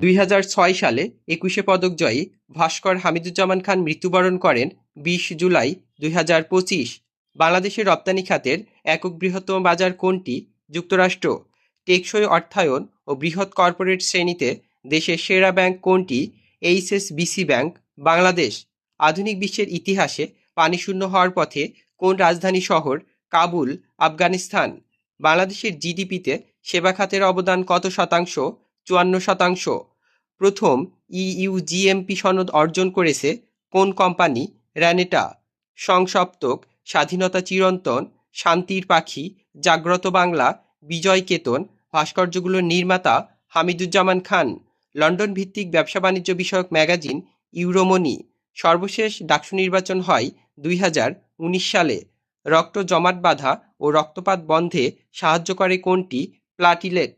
দুই হাজার ছয় সালে একুশে পদক জয়ী ভাস্কর হামিদুজ্জামান খান মৃত্যুবরণ করেন বিশ জুলাই দুই হাজার পঁচিশ। বাংলাদেশের রপ্তানি খাতের একক বৃহত্তম বাজার কোনটি? যুক্তরাষ্ট্র। টেকসই অর্থায়ন ও বৃহৎ কর্পোরেট শ্রেণীতে দেশের সেরা ব্যাংক কোনটি? HSBC bank, Bangladesh. আধুনিক বিশ্বের ইতিহাসে পানিশূন্য হওয়ার পথে কোন রাজধানী শহর? কাবুল, আফগানিস্তান। বাংলাদেশের জিডিপিতে সেবা খাতের অবদান কত শতাংশ? চুয়ান্ন শতাংশ। প্রথম ইইউ জিএমপি সনদ অর্জন করেছে কোন কোম্পানি? র্যানেটা। সংসপ্তক, স্বাধীনতা চিরন্তন, শান্তির পাখি, জাগ্রত বাংলা, বিজয় কেতন, ভাস্কর্যগুলোর নির্মাতা হামিদুজ্জামান খান। লন্ডন ভিত্তিক ব্যবসা বাণিজ্য বিষয়ক ম্যাগাজিন ইউরোমনি সর্বশেষ ডাকসু নির্বাচন হয় দুই হাজার উনিশ সালে। রক্ত জমাট বাঁধা ও রক্তপাত বন্ধে সাহায্য করে কোনটি? প্লাটিলেট।